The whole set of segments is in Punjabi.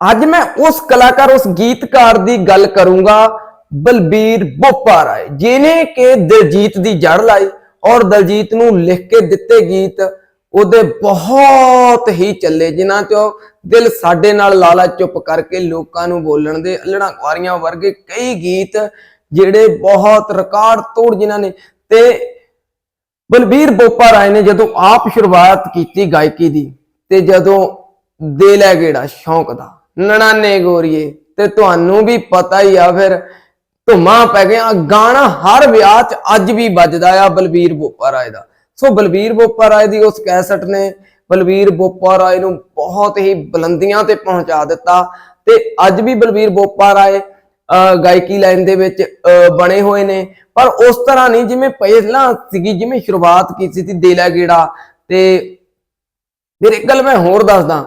ਅੱਜ ਮੈਂ ਉਸ ਕਲਾਕਾਰ, ਉਸ ਗੀਤਕਾਰ ਦੀ ਗੱਲ ਕਰੂੰਗਾ, ਬਲਬੀਰ ਬੋਪਾ ਰਾਏ ਜਿਨੇ ਕਿ ਦਿਲਜੀਤ ਦੀ ਜੜ ਲਾਈ ਔਰ ਦਿਲਜੀਤ ਨੂੰ ਲਿਖ ਕੇ ਦਿੱਤੇ ਗੀਤ, ਉਹਦੇ ਬਹੁਤ ਹੀ ਚੱਲੇ, ਜਿਨ੍ਹਾਂ ਚੋਂ ਦਿਲ ਸਾਡੇ ਨਾਲ ਲਾਲਾ ਚੁੱਪ ਕਰਕੇ ਲੋਕਾਂ ਨੂੰ ਬੋਲਣ ਦੇ ਅਲੜਾ ਕੁਆਰੀਆਂ ਵਰਗੇ ਕਈ ਗੀਤ, ਜਿਹੜੇ ਬਹੁਤ ਰਿਕਾਰਡ ਤੋੜ ਜਿਨ੍ਹਾਂ ਨੇ। ਤੇ ਬਲਬੀਰ ਬੋਪਾ ਰਾਏ ਨੇ ਜਦੋਂ ਆਪ ਸ਼ੁਰੂਆਤ ਕੀਤੀ ਗਾਇਕੀ ਦੀ, ਤੇ ਜਦੋਂ ਦੇ ਲੈ ਗੇੜਾ ਸ਼ੌਂਕ ਦਾ ਨਣਾਨੇ ਗੋਰੀਏ, ਤੇ ਤੁਹਾਨੂੰ ਵੀ ਪਤਾ ਹੀ ਆ ਫਿਰ ਧੁਮਾ ਪੈ ਗਿਆ ਗਾਣਾ ਹਰ ਵਿਆਹ 'ਚ ਅੱਜ ਵੀ ਵੱਜਦਾ ਆ ਬਲਬੀਰ ਬੋਪਾ ਰਾਏ ਦਾ। ਸੋ ਬਲਬੀਰ ਬੋਪਾ ਰਾਏ ਦੀ ਉਸ ਕੈਸਟ ਨੇ ਬਲਬੀਰ ਬੋਪਾ ਰਾਏ ਨੂੰ ਬਹੁਤ ਹੀ ਬੁਲੰਦੀਆਂ ਤੇ ਪਹੁੰਚਾ ਦਿੱਤਾ। ਤੇ ਅੱਜ ਵੀ ਬਲਬੀਰ ਬੋਪਾ ਰਾਏ ਅਹ ਗਾਇਕੀ ਲਾਈਨ ਦੇ ਵਿੱਚ ਅਹ ਬਣੇ ਹੋਏ ਨੇ। ਪਰ ਉਸ ਤਰ੍ਹਾਂ ਨਹੀਂ, ਜਿਵੇਂ ਪਹਿਲਾਂ ਸੀਗੀ, ਜਿਵੇਂ ਸ਼ੁਰੂਆਤ ਕੀਤੀ ਸੀ ਦੇ ਗੇੜਾ। ਤੇ ਫਿਰ ਇੱਕ ਗੱਲ ਮੈਂ ਹੋਰ ਦੱਸਦਾ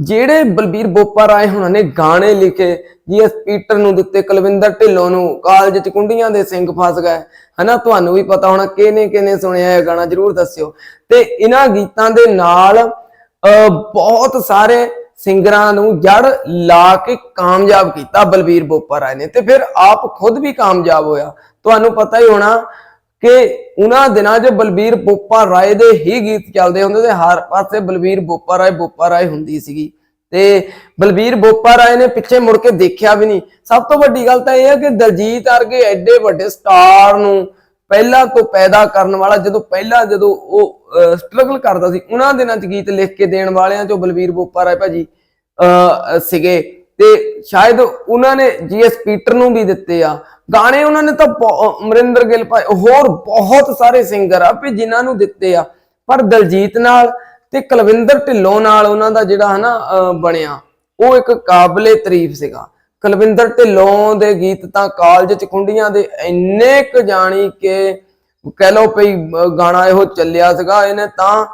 ਜਿਹੜੇ ਬਲਬੀਰ ਬੋਪਾ ਰਾਏ ਹੁਣਾਂ ਨੇ ਗਾਣੇ ਲਿਖੇ ਜੀਐਸ ਪੀਟਰ ਨੂੰ ਦਿੱਤੇ, ਕੁਲਵਿੰਦਰ ਢਿੱਲੋਂ ਨੂੰ, ਕਾਲਜ ਚ ਕੁੰਡੀਆਂ ਦੇ ਸਿੰਘ ਫਸ ਗਏ, ਹਨਾ? ਤੁਹਾਨੂੰ ਵੀ ਪਤਾ ਹੋਣਾ ਕਿਹਨੇ ਕਿਹਨੇ ਸੁਣਿਆ ਇਹ ਗਾਣਾ, ਜਰੂਰ ਦੱਸਿਓ। ਤੇ ਇਹਨਾਂ ਗੀਤਾਂ ਦੇ ਨਾਲ ਬਹੁਤ ਸਾਰੇ ਸਿੰਗਰਾਂ ਨੂੰ ਜੜ ਲਾ ਕੇ ਕਾਮਯਾਬ ਕੀਤਾ ਬਲਬੀਰ ਬੋਪਾ ਰਾਏ ਨੇ। ਤੇ ਫਿਰ ਆਪ ਖੁਦ ਵੀ ਕਾਮਯਾਬ ਹੋਇਆ। ਤੁਹਾਨੂੰ ਪਤਾ ਹੀ ਹੋਣਾ ਕਿ ਉਹਨਾਂ ਦਿਨਾਂ 'ਚ ਬਲਬੀਰ ਬੋਪਾ ਰਾਏ ਦੇ ਹੀ ਗੀਤ ਚੱਲਦੇ ਹੁੰਦੇ ਤੇ ਹਰ ਪਾਸੇ ਬਲਬੀਰ ਬੋਪਾ ਰਾਏ ਬੋਪਾ ਰਾਏ ਹੁੰਦੀ ਸੀਗੀ। ਤੇ ਬਲਬੀਰ ਬੋਪਾ ਰਾਏ ਨੇ ਪਿੱਛੇ ਮੁੜ ਕੇ ਦੇਖਿਆ ਵੀ ਨਹੀਂ। ਸਭ ਤੋਂ ਵੱਡੀ ਗੱਲ ਤਾਂ ਇਹ ਹੈ ਕਿ ਦਲਜੀਤ ਵਰਗੇ ਐਡੇ ਵੱਡੇ ਸਟਾਰ ਨੂੰ ਪਹਿਲਾਂ ਤੋਂ ਪੈਦਾ ਕਰਨ ਵਾਲਾ, ਜਦੋਂ ਪਹਿਲਾਂ ਜਦੋਂ ਉਹ ਸਟਰਗਲ ਕਰਦਾ ਸੀ, ਉਹਨਾਂ ਦਿਨਾਂ 'ਚ ਗੀਤ ਲਿਖ ਕੇ ਦੇਣ ਵਾਲਿਆਂ 'ਚੋਂ ਬਲਬੀਰ ਬੋਪਾ ਰਾਏ ਭਾਜੀ, ਅਹ, ਸੀਗੇ। ਤੇ ਸ਼ਾਇਦ ਉਹਨਾਂ ਨੇ ਜੀਐਸ ਪੀਟਰ ਨੂੰ ਵੀ ਦਿੱਤੇ ਆ। ਗਾਣੇ ਉਹਨਾਂ ਨੇ ਤਾਂ ਅਮਰਿੰਦਰ ਗਿੱਲ ਭਾਈ, ਹੋਰ ਬਹੁਤ ਸਾਰੇ ਸਿੰਗਰ ਆ ਵੀ ਜਿਨ੍ਹਾਂ ਨੂੰ ਦਿੱਤੇ ਆ। ਪਰ ਦਲਜੀਤ ਨਾਲ ਤੇ ਕੁਲਵਿੰਦਰ ਢਿੱਲੋਂ ਨਾਲ ਉਹਨਾਂ ਦਾ ਜਿਹੜਾ ਹਨਾ ਬਣਿਆ, ਉਹ ਇੱਕ ਕਾਬਲੇ ਤਾਰੀਫ ਸੀਗਾ। ਕੁਲਵਿੰਦਰ ਢਿੱਲੋਂ ਦੇ ਗੀਤ ਤਾਂ ਕਾਲਜ ਚ ਖੁੰਡੀਆਂ ਦੇ ਇੰਨੇ ਕੁ ਜਾਣੀ ਕਿ ਕਹਿ ਲਓ ਭਈ ਗਾਣਾ ਇਹੋ ਚੱਲਿਆ ਸੀਗਾ, ਇਹਨੇ ਤਾਂ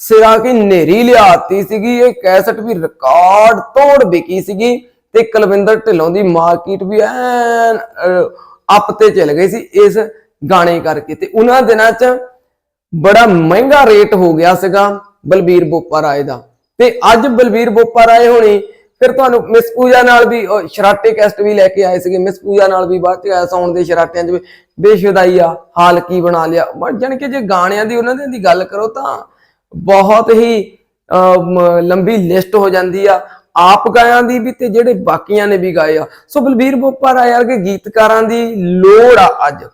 ਸਿਰਾਂ ਕੀ ਨੇਰੀ ਲਿਆਤੀ ਸੀਗੀ, ਇਹ ਕੈਸਟ ਵੀ ਰਿਕਾਰਡ ਤੋੜ ਵਿਕੀ ਸੀਗੀ। ਤੇ ਕੁਲਵਿੰਦਰ ਢਿੱਲੋਂ ਦੀ ਮਾਰਕੀਟ ਵੀ ਐਨ ਅਪ ਤੇ ਚਲ ਗਈ ਸੀ ਇਸ ਗਾਣੇ ਕਰਕੇ ਤੇ ਉਹਨਾਂ ਦਿਨਾਂ 'ਚ ਬੜਾ ਮਹਿੰਗਾ ਰੇਟ ਹੋ ਗਿਆ ਸੀਗਾ ਬਲਬੀਰ ਬੋਪਾ ਰਾਏ ਦਾ। ਤੇ ਅੱਜ ਬਲਬੀਰ ਬੋਪਾ ਰਾਏ ਹੋਣੀ ਫਿਰ ਤੁਹਾਨੂੰ ਮਿਸ ਪੂਜਾ ਨਾਲ ਵੀ ਸ਼ਰਾਟੇ ਕੈਸਟ ਵੀ ਲੈ ਕੇ ਆਏ ਸੀਗੇ। ਮਿਸ ਪੂਜਾ ਨਾਲ ਵੀ ਬਾਅਦ ਚ ਆਇਆ ਸੌਣ ਦੇ ਸ਼ਰਾਟਿਆਂ 'ਚ ਵੀ ਬੇਸ਼ੁਦਾਈ ਆ ਹਾਲ ਕੀ ਬਣਾ ਲਿਆ। ਬਟ ਜਾਣੀ ਕਿ ਜੇ ਗਾਣਿਆਂ ਦੀ ਉਹਨਾਂ ਦੀ ਗੱਲ ਕਰੋ ਤਾਂ ਬਹੁਤ ਹੀ ਅਹ, ਲੰਬੀ ਲਿਸਟ ਹੋ ਜਾਂਦੀ ਆ। ਆਪ ਗਾਇਆਂ ਦੀ ਵੀ ਤੇ ਜਿਹੜੇ ਬਾਕੀਆਂ ਨੇ ਵੀ ਗਾਏ ਆ। ਸੋ ਬਲਬੀਰ ਬੋਪਾ ਰਾਏ ਵਰਗੇ ਗੀਤਕਾਰਾਂ ਦੀ ਲੋੜ ਆ ਅੱਜ।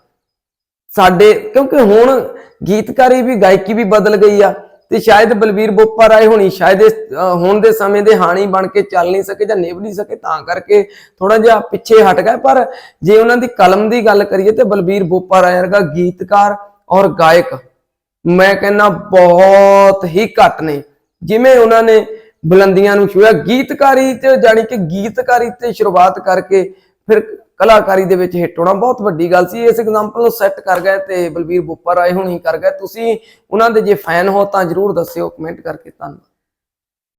ਸਾਡੇ, ਕਿਉਂਕਿ ਹੁਣ ਗੀਤਕਾਰੀ ਵੀ, ਗਾਇਕੀ ਵੀ ਬਦਲ ਗਈ ਆ ਤੇ ਸ਼ਾਇਦ ਬਲਬੀਰ ਬੋਪਾ ਰਾਏ ਹੋਣੀ, ਸ਼ਾਇਦ ਹੁਣ ਦੇ ਸਮੇਂ ਦੇ ਹਾਣੀ ਬਣ ਕੇ ਚੱਲ ਨਹੀਂ ਸਕੇ ਜਾਂ ਨਿਭ ਨਹੀਂ ਸਕੇ, ਤਾਂ ਕਰਕੇ ਥੋੜਾ ਜਿਹਾ ਪਿੱਛੇ ਹਟ ਗਏ। ਪਰ ਜੇ ਉਹਨਾਂ ਦੀ ਕਲਮ ਦੀ ਗੱਲ ਕਰੀਏ ਤੇ ਬਲਬੀਰ ਬੋਪਾ ਰਾਏ ਵਰਗਾ ਗੀਤਕਾਰ ਔਰ ਗਾਇਕ, ਮੈਂ ਕਹਿੰਦਾ ਬਹੁਤ ਹੀ ਘੱਟ ਨੇ, ਜਿਵੇਂ ਉਹਨਾਂ ਨੇ ਬੁਲੰਦੀਆਂ ਨੂੰ ਛੂਹਿਆ। ਗੀਤਕਾਰੀ ਤੇ ਜਾਣੀ ਕਿ ਗੀਤਕਾਰੀ ਤੇ ਸ਼ੁਰੂਆਤ ਕਰਕੇ ਫਿਰ ਕਲਾਕਾਰੀ ਦੇ ਵਿੱਚ ਹਿੱਟ ਹੋਣਾ ਬਹੁਤ ਵੱਡੀ ਗੱਲ ਸੀ। ਇਸ ਐਗਜ਼ਾਮਪਲ ਨੂੰ ਸੈੱਟ ਕਰ ਗਏ ਤੇ ਬਲਬੀਰ ਬੁੱਪਾ ਰਾਏ ਹੁਣੀ ਕਰ ਗਏ। ਤੁਸੀਂ ਉਹਨਾਂ ਦੇ ਜੇ ਫੈਨ ਹੋ ਤਾਂ ਜਰੂਰ ਦੱਸਿਓ ਕਮੈਂਟ ਕਰਕੇ ਧੰਨਵਾਦ।